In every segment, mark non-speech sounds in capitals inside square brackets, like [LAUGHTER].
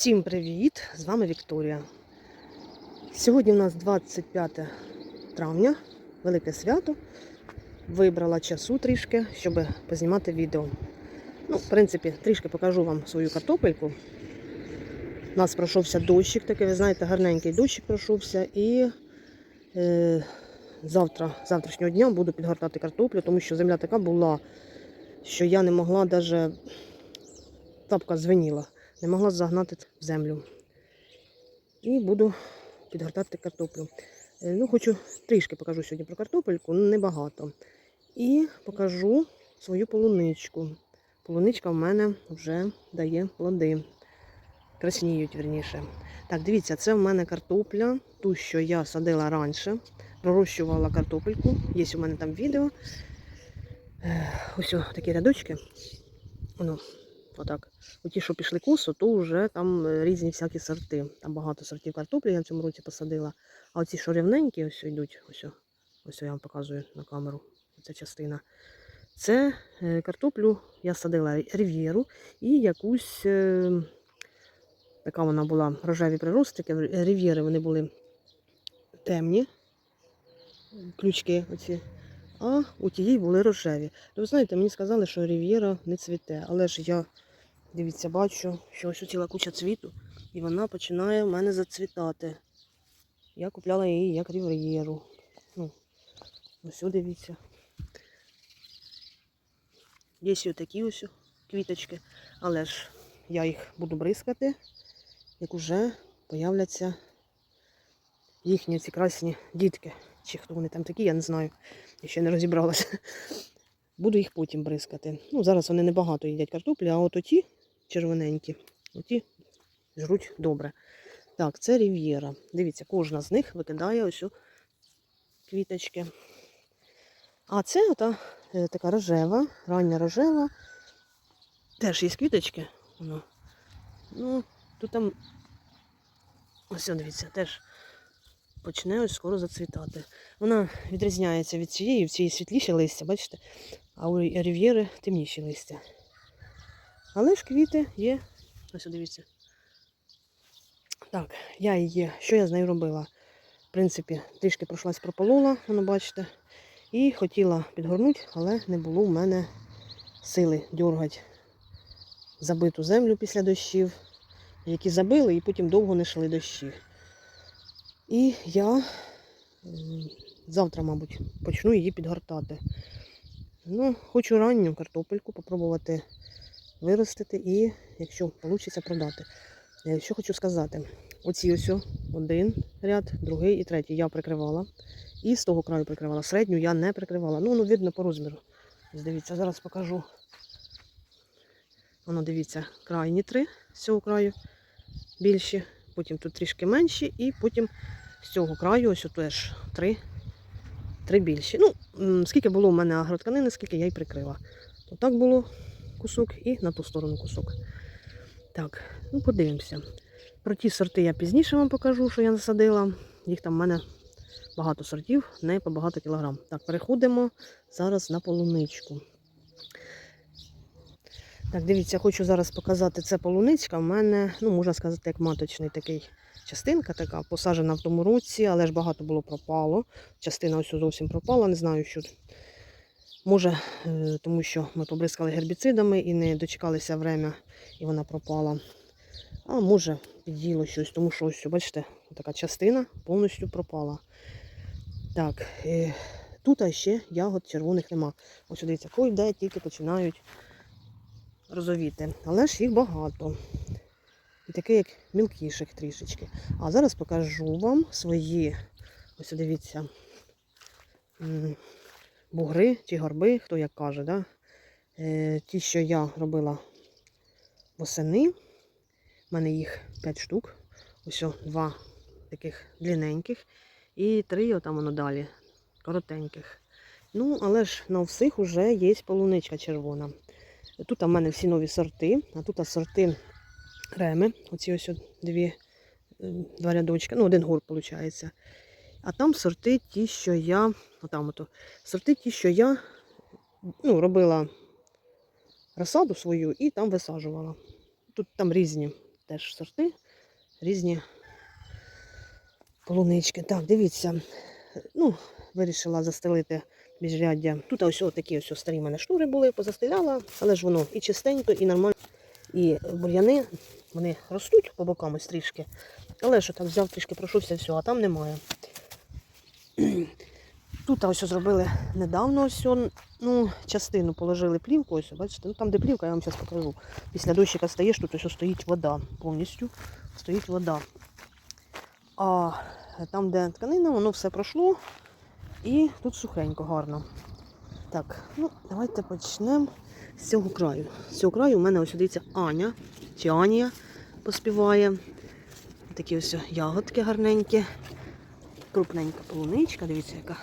Всім привіт! З вами Вікторія. Сьогодні у нас 25 травня, велике свято. Вибрала часу трішки, щоб познімати відео. Ну, в принципі, трішки покажу вам свою картопельку. У нас пройшовся дощик, такий, ви знаєте, гарненький дощик пройшовся. І е, завтра, завтрашнього дня буду підгортати картоплю, тому що земля така була, що я не могла навіть тапка звеніла не могла загнати в землю. І буду підгортати картоплю. Е, Ну, хочу трішки покажу сьогодні про картопельку, ну небагато. І покажу свою полуничку. Полуничка в мене вже дає плоди. Красніють, верніше. Так, дивіться, це в мене картопля, ту, що я садила раніше. Пророщувала картопельку. Є у мене там відео. Ось такі рядочки. Воно, отак. У ті, що пішли косу, то вже там е, різні всякі сорти. Там багато сортів картоплі я в цьому році посадила. А оці що рівненькі, ось йдуть, ось, ось я вам показую на камеру. Ця частина. Це е, картоплю я садила рів'єру і якусь е, така вона була рожеві приростики. Рів'єри вони були темні, ключки оці. А у тієї були рожеві. То ви знаєте, мені сказали, що рів'єра не цвіте, але ж я Дивіться, бачу, що ось ціла куча цвіту, і вона починає в мене зацвітати. Я купляла її як рів'єру. Ну, ось дивіться. Є ось такі ось квіточки, але ж я їх буду бризкати, як уже появляться їхні ці красні дітки. Чи хто вони там такі, я не знаю. Я ще не розібралася. Буду їх потім бризкати. Ну, зараз вони небагато їдять картоплі, а от оті червоненькі, оті жруть добре. Так, це рів'єра. Дивіться, кожна з них викидає ось квіточки. А це ота е, така рожева, рання рожева. Теж є квіточки. Ну, тут там, ось дивіться, теж почне ось скоро зацвітати. Вона відрізняється від цієї, в цій світліші листя, бачите? А у рів'єри темніші листя. Але ж квіти є. Ось дивіться. Так, я її, що я з нею робила? В принципі, трішки пройшлась прополола, воно бачите. І хотіла підгорнути, але не було в мене сили дергати забиту землю після дощів, які забили і потім довго не йшли дощі. І я завтра, мабуть, почну її підгортати. Ну, хочу ранню картопельку попробувати виростити і, якщо вийде, продати. Е, Що хочу сказати, оці ось один ряд, другий і третій я прикривала. І з того краю прикривала. Середню я не прикривала. Ну, ну видно по розміру. Дивіться, зараз покажу. Воно, дивіться, крайні три з цього краю більші, потім тут трішки менші, і потім з цього краю ось теж три, три більші. Ну, скільки було у мене агротканини, скільки я й прикрила. Отак було кусок і на ту сторону кусок. Так, ну подивимося. Про ті сорти я пізніше вам покажу, що я насадила. Їх там в мене багато сортів, не по багато кілограм. Так, переходимо зараз на полуничку. Так, дивіться, хочу зараз показати, це полуничка. В мене, ну, можна сказати, як маточний такий частинка така, посаджена в тому році, але ж багато було пропало. Частина ось зовсім пропала, не знаю, що. Може, е, тому що ми побризкали гербіцидами і не дочекалися время, і вона пропала. А може, під'їло щось, тому що ось, бачите, така частина повністю пропала. Так, е, тут ще ягод червоних нема. Ось дивіться, кой тільки починають розовіти. Але ж їх багато. І таке, як мілкіших трішечки. А зараз покажу вам свої, ось дивіться, бугри чи горби, хто як каже. Да? Е, ті, що я робила восени. У мене їх 5 штук. Ось два таких длинненьких. І три отам воно далі, коротеньких. Ну, але ж на всіх вже є полуничка червона. Тут у мене всі нові сорти, а тут сорти реми. Оці ось дві, два рядочки, ну, один гор, виходить. А там сорти ті, що я, отам ото, сорти ті, що я ну, робила розсаду свою і там висаджувала. Тут там різні теж сорти, різні полунички. Так, дивіться. Ну, вирішила застелити міжряддя. Тут ось такі ось старі мене штури були, позастеляла, але ж воно і чистенько, і нормально. І бур'яни, вони ростуть по бокам ось трішки. Але що так взяв трішки пройшовся, все, а там немає. [CLEARS THROAT] Тут ось зробили недавно ось, ну, частину положили плівку, ось, бачите, ну там де плівка, я вам зараз покажу. Після дощика стаєш, тут ось стоїть вода повністю. Стоїть вода. А там, де тканина, воно все пройшло. І тут сухенько, гарно. Так, ну давайте почнемо з цього краю. З цього краю у мене ось дивіться Аня чи Анія поспіває. Такі ось ягодки гарненькі. Крупненька полуничка, дивіться, яка.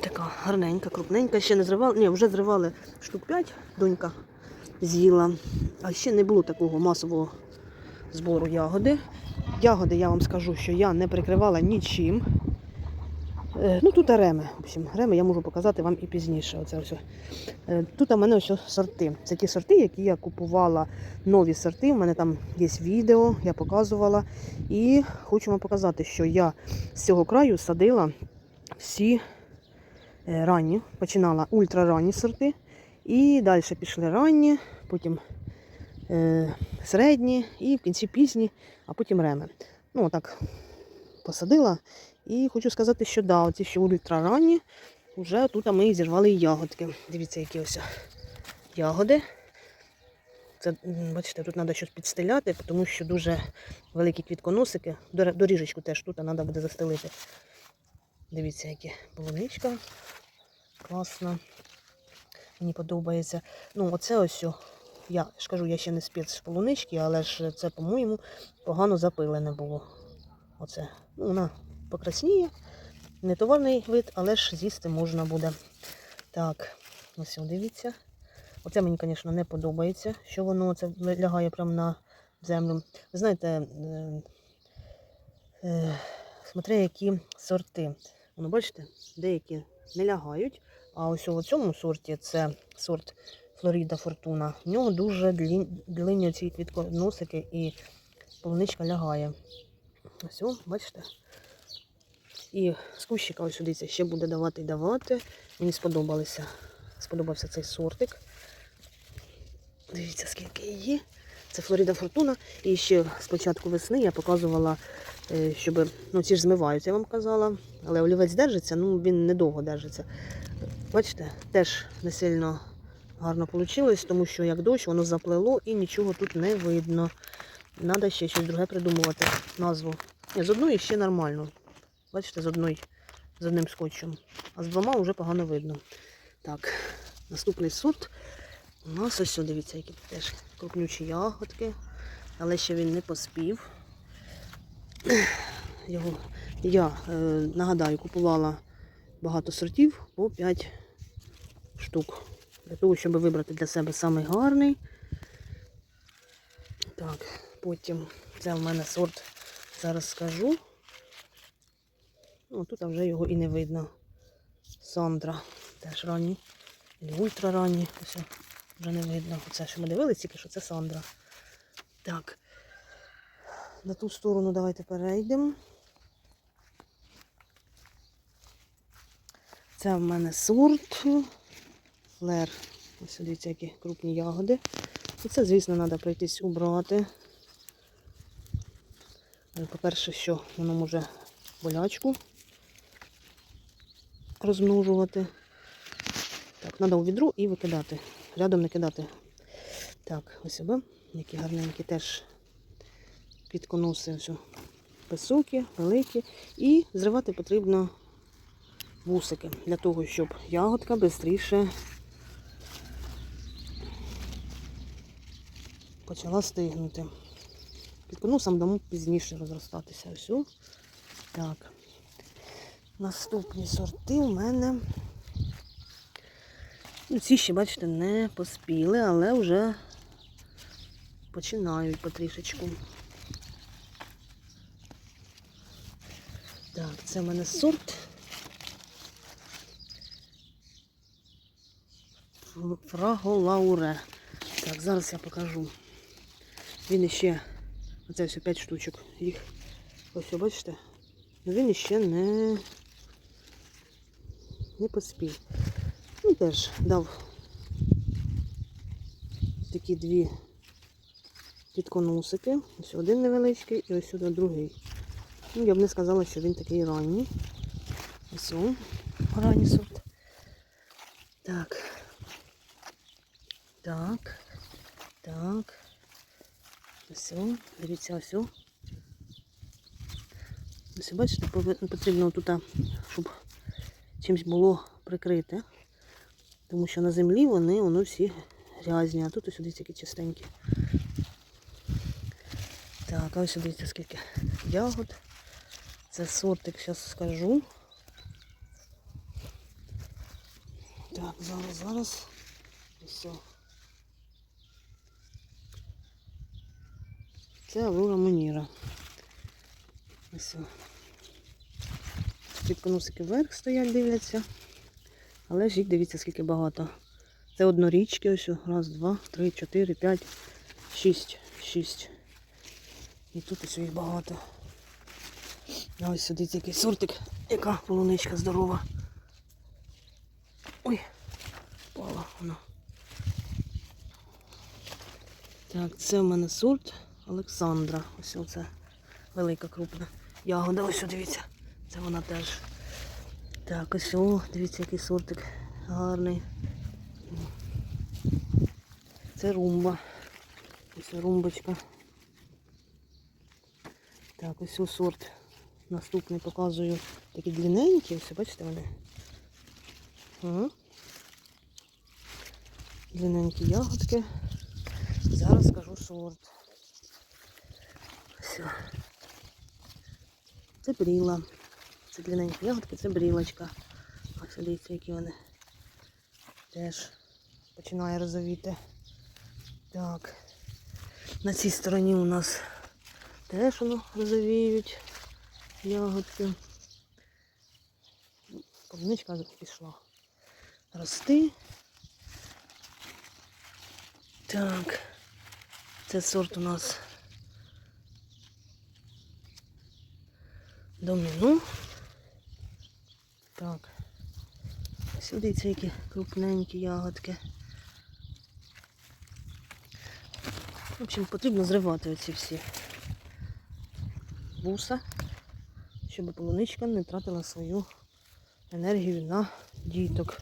Така гарненька, крупненька. Ще не зривали. Ні, вже зривали штук 5, донька з'їла. А ще не було такого масового збору ягоди. Ягоди я вам скажу, що я не прикривала нічим. Е, Ну, тут реми. В общем, реми я можу показати вам і пізніше. Оце все. Тут у мене ось сорти. Це ті сорти, які я купувала нові сорти. У мене там є відео, я показувала. І хочу вам показати, що я з цього краю садила всі е, ранні. Починала ультраранні сорти. І далі пішли ранні, потім е, середні і в кінці пізні, а потім реми. Ну, так посадила. І хочу сказати, що да, оці що ультраранні, вже тут ми зірвали ягодки. Дивіться, які ось ягоди. Це, бачите, тут треба щось підстеляти, тому що дуже великі квітконосики. Доріжечку теж тут треба буде застелити. Дивіться, які полуничка. Класно. Мені подобається. Ну, оце ось. Я ж кажу, я ще не спец полунички, але ж це, по-моєму, погано запилене було. Оце. Ну, вона покрасніє. Не товарний вид, але ж з'їсти можна буде. Так, ось дивіться. Оце мені, звісно, не подобається, що воно це лягає прямо на землю. Ви знаєте, е, е, смотря які сорти. Воно, бачите, деякі не лягають. А ось у цьому сорті це сорт Флоріда Фортуна. В нього дуже длинні ці квітконосики і полуничка лягає. Ось, бачите? І з кущика ось сюди ще буде давати і давати. Мені сподобалося. Сподобався цей сортик. Дивіться, скільки її. Це Флоріда Фортуна. І ще з початку весни я показувала, е, щоб ну, ці ж змиваються, я вам казала. Але олівець держиться, ну він недовго держиться. Бачите, теж не сильно гарно вийшло, тому що як дощ, воно заплело і нічого тут не видно. Треба ще щось друге придумувати. Назву. З одної ще нормально. Бачите, з одної, з одним скотчем. А з двома вже погано видно. Так, наступний сорт. У нас ось, дивіться, які теж крупнючі ягодки. Але ще він не поспів. Його я е, нагадаю, купувала багато сортів по 5 штук. Для того, щоб вибрати для себе самий гарний. Так, потім це в мене сорт, зараз скажу. Ну, тут вже його і не видно. Сандра. Теж ранні. Ультра ранні. Ось вже не видно. Оце, що ми дивилися, тільки що це Сандра. Так. На ту сторону давайте перейдемо. Це в мене сорт флер. Ось дивіться, які крупні ягоди. І це, звісно, треба пройтись убрати. По-перше, що воно може болячку розмножувати. Так, треба у відру і викидати. Рядом не кидати. Так, ось себе, які гарненькі теж квітконоси. Ось високі, великі. І зривати потрібно вусики для того, щоб ягодка швидше почала стигнути. Квітконосам дамо пізніше розростатися. Ось. Так. Наступні сорти у мене. Ну, ці ще, бачите, не поспіли, але вже починають потрішечку. Так, це в мене сорт. Фраголауре. Так, зараз я покажу. Він іще, оце все 5 штучок. Їх ось, бачите? Ну він іще не, не поспів. Ну теж дав такі дві підконусики. Ось один невеличкий і ось сюди другий. Ну, я б не сказала, що він такий ранній. Ось о, ранній сорт. Так. Так. Так. Ось, дивіться, ось. Ось, бачите, потрібно тут, щоб чимось було прикрите. Тому що на землі вони, воно всі грязні, а тут ось дивіться, які чистенькі. Так, а ось дивіться, скільки ягод. Це сортик, зараз скажу. Так, зараз, зараз. Все. Це Аврора Моніра. Ось. Підконусики вверх стоять, дивляться. Але ж їх дивіться, скільки багато. Це однорічки, ось. Раз, два, три, чотири, п'ять, шість. Шість. І тут ось їх багато. А ось сюди який сортик, яка полуничка здорова. Ой, впала вона. Так, це в мене сорт Олександра. Ось оце велика крупна ягода. Ось дивіться. Це вона теж. Так, ось о, дивіться, який сортик гарний. Це румба. Ось румбочка. Так, ось о сорт. Наступний показую такі длинненькі, ось бачите вони. Длинненькі ягодки. Зараз скажу сорт. Все. Це бріла. Це длинненькі ягодки, це брілочка. Ось дивіться, які вони теж починає розовіти. Так. На цій стороні у нас теж воно розовіють ягодки. Полуничка пішла рости. Так, це сорт у нас доміну. Так. Сюди ці які крупненькі ягодки. В общем, потрібно зривати оці всі вуса, щоб полуничка не тратила свою енергію на діток.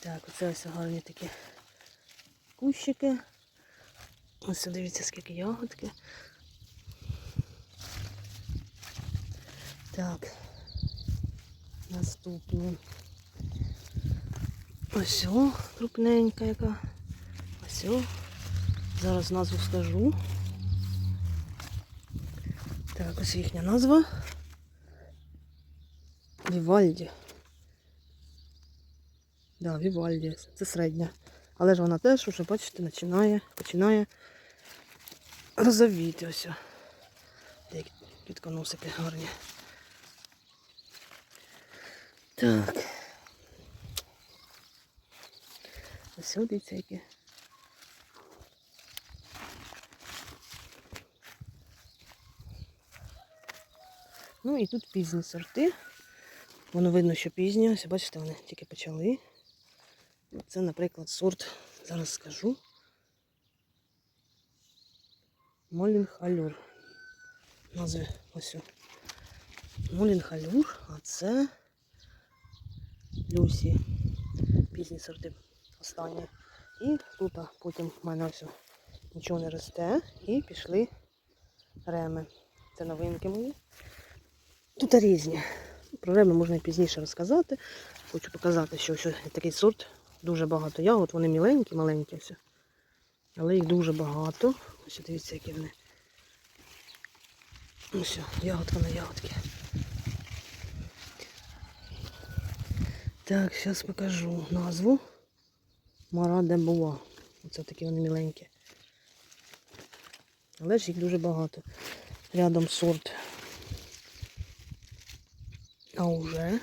Так, оце ось гарні такі кущики. Ось дивіться, скільки ягодки. Так. Наступні. Ось о, крупненька яка. Ось о. Зараз назву скажу. Так, ось їхня назва. Вівальді. Да, Вівальді. Це середня. Але ж вона теж уже, бачите, починає, починає розовіти ось. Деякі підконусики гарні. Так. О, дивіться. Ну і тут пізні сорти. Воно видно, що пізні. Ось бачите, вони тільки почали. Це, наприклад, сорт, зараз скажу. Молінг Алюр. Назви ось. Молінг Алюр, а це Люсі. Пізні сорти останні. І тут потім в мене о, нічого не росте. І пішли реми. Це новинки мої. Тут різні. Про реми можна і пізніше розказати. Хочу показати, що ось такий сорт, дуже багато ягод, вони міленькі, маленькі все. Але їх дуже багато. Ось дивіться, які вони. Ось, ягодка на ягодки. Так, зараз покажу назву. Мара де була. Оце такі вони міленькі. Але ж їх дуже багато. Рядом сорт. А уже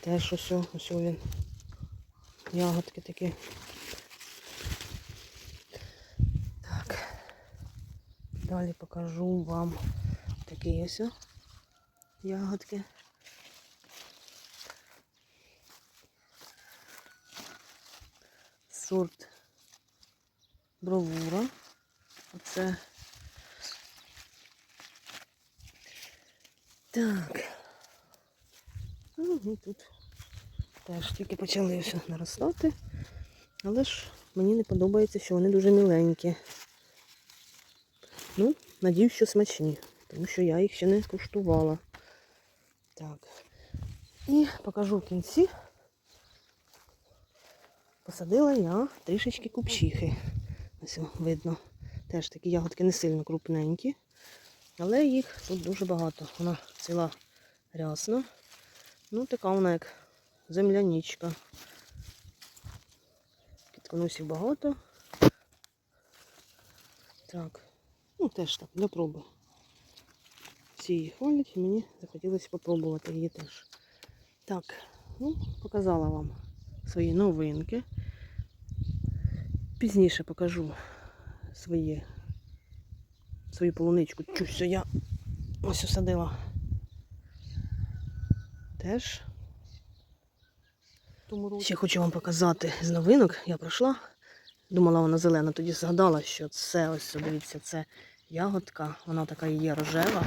теж ось ось він. Ягодки такі. Так. Далі покажу вам такі ось ягодки Сорт бровура. Оце. Так. Ну, і тут теж тільки почали все наростати. Але ж мені не подобається, що вони дуже міленькі. Ну, надіюсь, що смачні, тому що я їх ще не куштувала. Так. І покажу в кінці. Посадила я трішечки купчихи. Ось видно. Теж такі ягодки не сильно крупненькі. Але їх тут дуже багато. Вона ціла рясна. Ну, така вона як земляничка. Кітконусів багато. Так. Ну, теж так, для проби. Всі її хвалять і мені захотілося спробувати її теж. Так, ну, показала вам свої новинки. Пізніше покажу свої, свою полуничку. Чусь, що я ось осадила. Теж. Ще хочу вам показати з новинок. Я пройшла. Думала, вона зелена, тоді згадала, що це ось, дивіться, це ягодка. Вона така є рожева.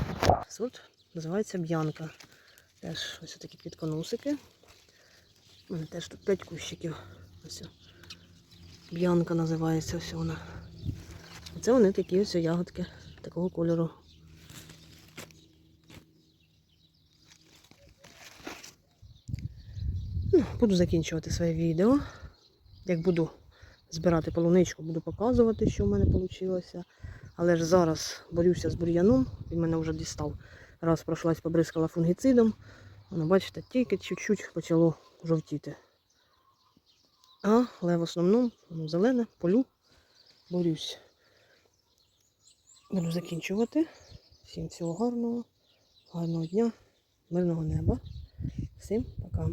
Сорт називається б'янка. Теж ось такі квітконусики. У теж тут 5 кущиків. Ось. Б'янка називається ось вона. Оце вони такі ось ягодки такого кольору. Ну, буду закінчувати своє відео. Як буду збирати полуничку, буду показувати, що в мене вийшло. Але ж зараз борюся з бур'яном, він мене вже дістав. Раз пройшлась, побризкала фунгіцидом. Воно, бачите, тільки чуть-чуть почало жовтіти. А, але в основному воно зелене, полю, борюсь. Буду закінчувати. Всім всього гарного, гарного дня, мирного неба. Всім пока.